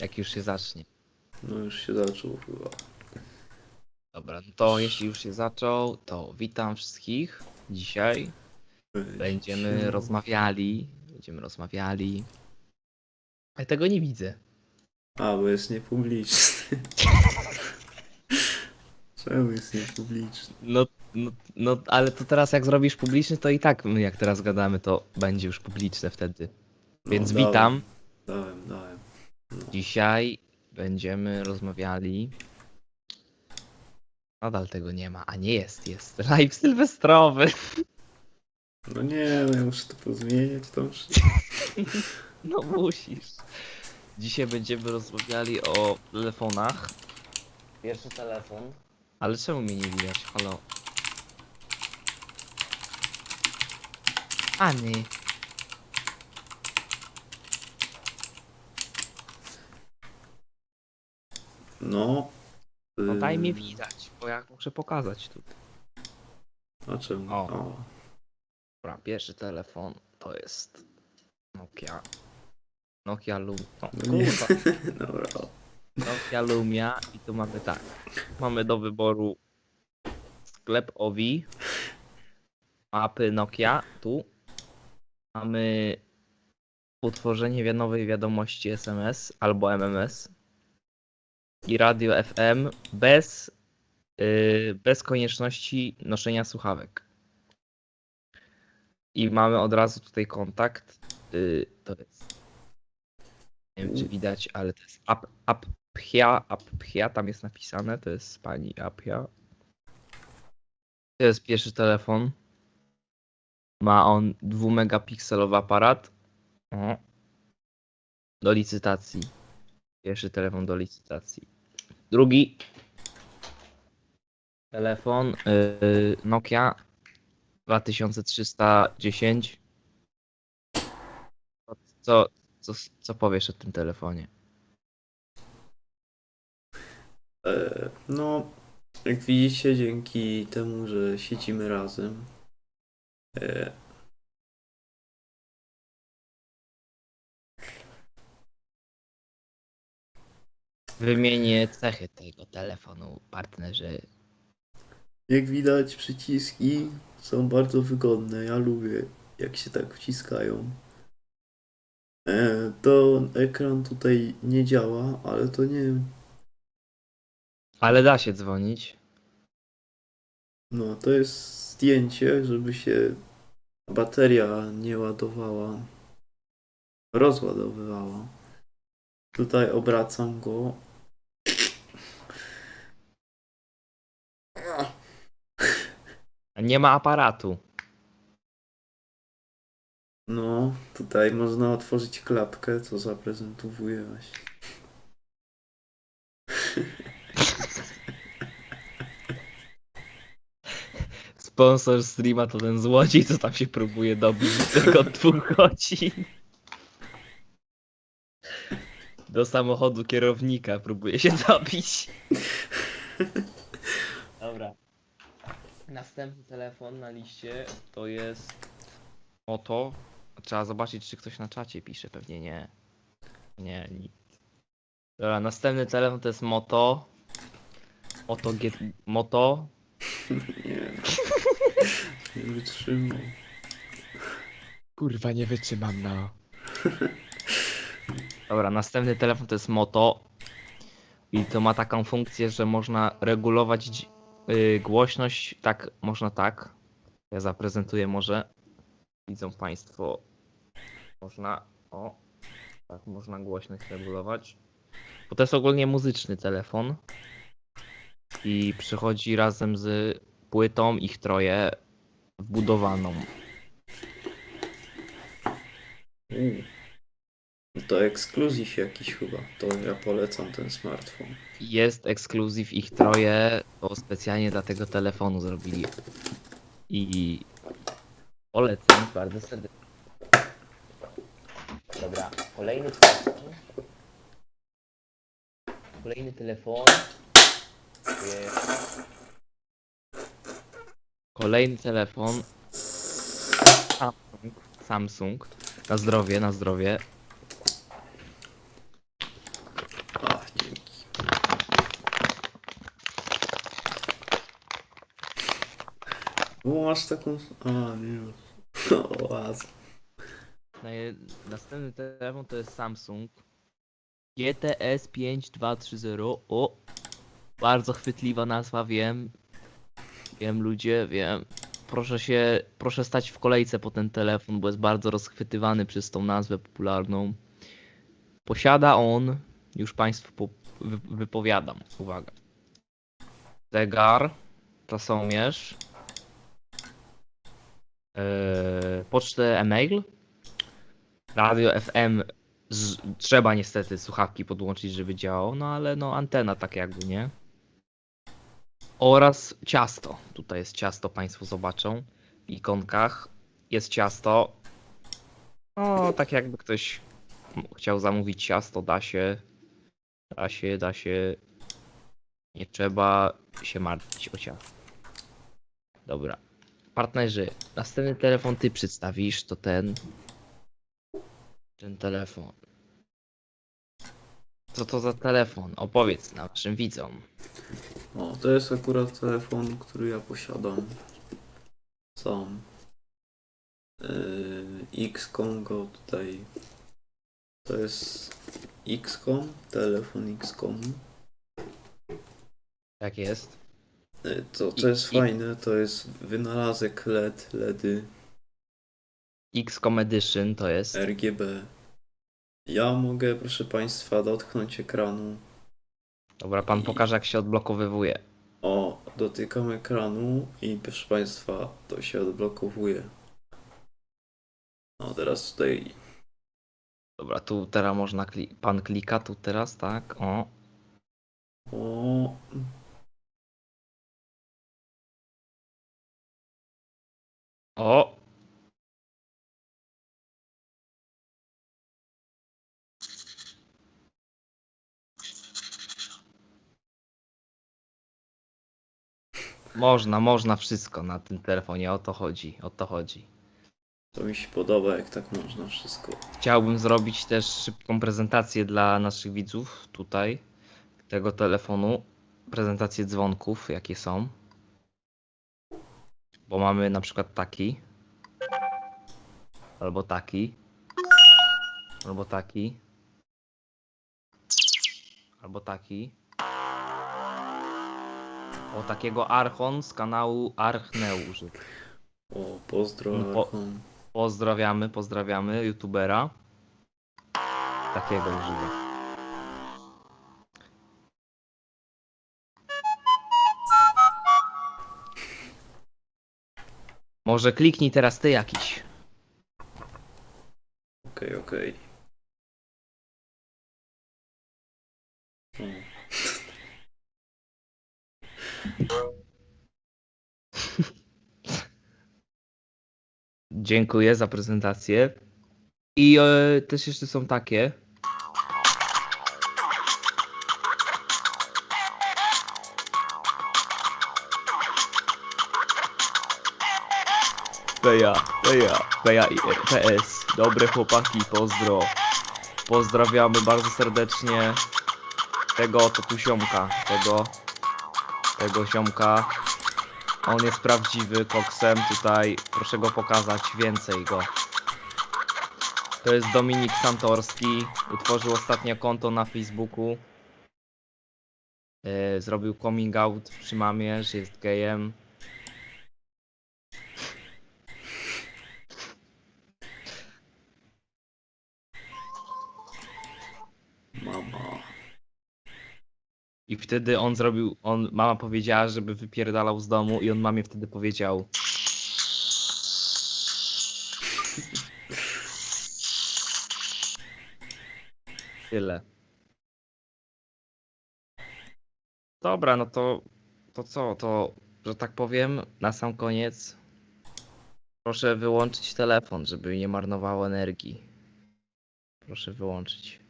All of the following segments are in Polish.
Jak już się zacznie. No już się zaczął chyba. Dobra, no to jeśli już się zaczął, to witam wszystkich. Dzisiaj będziemy rozmawiali. Będziemy rozmawiali. Ja tego nie widzę. A, bo jest niepubliczny. Czemu jest niepubliczny? No, no, no, ale to teraz jak zrobisz publiczny, to i tak my jak teraz gadamy, to będzie już publiczne wtedy. No, Więc dałem, witam. Dałem, dałem. Dzisiaj będziemy rozmawiali. Nadal tego nie ma, a nie jest, jest. Live sylwestrowy. No nie, no ja muszę to pozmieniać to wszystko. No musisz. Dzisiaj będziemy rozmawiali o telefonach. Pierwszy telefon. Ale czemu mnie nie widać? Halo. Ani. No. No daj mi ym, widać, bo ja muszę pokazać tu. A czemu? O. O. Dobra, pierwszy telefon to jest Nokia. Nokia Lumia. No, No nie. kurwa. Dobra. Nokia Lumia i tu mamy tak. Mamy do wyboru sklep Ovi, mapy Nokia, tu. Mamy utworzenie wi- nowej wiadomości SMS albo MMS i radio FM bez, yy, bez konieczności noszenia słuchawek. I mamy od razu tutaj kontakt. Yy, to jest. Nie wiem, czy widać, ale to jest Ap- Apphia, Apphia, tam jest napisane, to jest pani Apphia. To jest pierwszy telefon. Ma on 2-megapikselowy aparat. O. Do licytacji. Pierwszy telefon do licytacji. Drugi telefon yy, Nokia 2310. Co, co, co powiesz o tym telefonie? E, no, jak widzicie, dzięki temu, że siedzimy razem. Wymienię cechy tego telefonu, partnerze. jak widać, przyciski są bardzo wygodne. Ja lubię, jak się tak wciskają. E, to ekran tutaj nie działa, ale to nie. Ale da się dzwonić. No, to jest zdjęcie, żeby się bateria nie ładowała, rozładowywała. Tutaj obracam go. Nie ma aparatu. No, tutaj można otworzyć klapkę, co zaprezentowuję właśnie. Sponsor streama to ten złodziej, co tam się próbuje dobić tylko od dwóch godzin. Do samochodu kierownika próbuje się dobić. Dobra. Następny telefon na liście to jest Moto. Trzeba zobaczyć, czy ktoś na czacie pisze. Pewnie nie. Nie, nikt. Dobra, następny telefon to jest Moto. Moto G... Moto. Nie. Nie wytrzymał. Kurwa, nie wytrzymam, no. Dobra, następny telefon to jest Moto. I to ma taką funkcję, że można regulować dź- y, głośność. Tak, można tak. Ja zaprezentuję może. Widzą Państwo. Można. O. Tak, można głośność regulować. Bo to jest ogólnie muzyczny telefon. I przychodzi razem z płytą ich troje wbudowaną. U. To ekskluzyw jakiś chyba. To ja polecam ten smartfon. Jest ekskluzyw ich troje, bo specjalnie dla tego telefonu zrobili. I polecam bardzo serdecznie. Dobra, kolejny telefon. Kolejny telefon. Kolejny telefon. Samsung. Samsung. Na zdrowie, na zdrowie. O, masz taką... A, nie. O, łaz. Naje- Następny telefon to jest Samsung GTS 5230. O! Bardzo chwytliwa nazwa, wiem. Wiem ludzie, wiem. Proszę się, proszę stać w kolejce po ten telefon, bo jest bardzo rozchwytywany przez tą nazwę popularną. Posiada on, już Państwu po, wy, wypowiadam, uwaga. Zegar, tasomierz, yy, pocztę e-mail, radio FM z, trzeba niestety słuchawki podłączyć, żeby działało, no ale no antena tak jakby, nie? Oraz ciasto. Tutaj jest ciasto, Państwo zobaczą w ikonkach. Jest ciasto. O, tak jakby ktoś chciał zamówić ciasto, da się. Da się, da się. Nie trzeba się martwić o ciasto. Dobra. Partnerzy, następny telefon ty przedstawisz, to ten. Ten telefon. Co to za telefon? Opowiedz naszym widzom. O, to jest akurat telefon, który ja posiadam. Sam. Yy, XCOM go tutaj. To jest XCOM, telefon XCOM. Jak jest? To, co jest I- fajne, to jest wynalazek LED, LEDy, XCOM Edition to jest. RGB. Ja mogę, proszę Państwa, dotknąć ekranu. Dobra, pan pokaże jak się odblokowywuje. O, dotykam ekranu i proszę Państwa, to się odblokowuje. No teraz tutaj Dobra, tu teraz można kli pan klika tu teraz, tak? O. O, O. Można, można wszystko na tym telefonie, o to chodzi, o to chodzi. to mi się podoba, jak tak można wszystko. Chciałbym zrobić też szybką prezentację dla naszych widzów tutaj tego telefonu. Prezentację dzwonków, jakie są. Bo mamy na przykład taki. Albo taki. Albo taki. Albo taki. O takiego Archon z kanału Archneusz. O, pozdro, Mm, po- Archon. Pozdrawiamy, pozdrawiamy youtubera. Takiego używa. Może kliknij teraz ty jakiś. Okej, okej. Dziękuję za prezentację. I e, też jeszcze są takie. Peja, Peja, Peja i. Dobre chłopaki, pozdro. Pozdrawiamy bardzo serdecznie tego oto tu siomka, tego, tego siomka. On jest prawdziwy koksem tutaj. Proszę go pokazać więcej go. To jest Dominik Santorski. Utworzył ostatnio konto na Facebooku. E, Zrobił coming out przy mamie, że jest gejem. I wtedy on zrobił, on, mama powiedziała, żeby wypierdalał z domu i on mamie wtedy powiedział Tyle. Dobra, no to, to co, to, że tak powiem, na sam koniec proszę wyłączyć telefon, żeby nie marnowało energii. Proszę wyłączyć.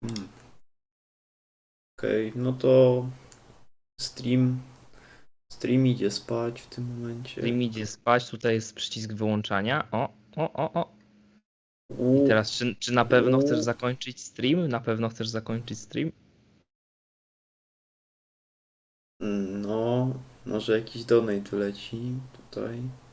Hmm. Okej, no to stream. Stream idzie spać w tym momencie. Stream idzie spać, tutaj jest przycisk wyłączania. O, o, o, o. U, Teraz, czy, czy na pewno chcesz zakończyć stream? Na pewno chcesz zakończyć stream? No, Może jakiś donate wleci tutaj.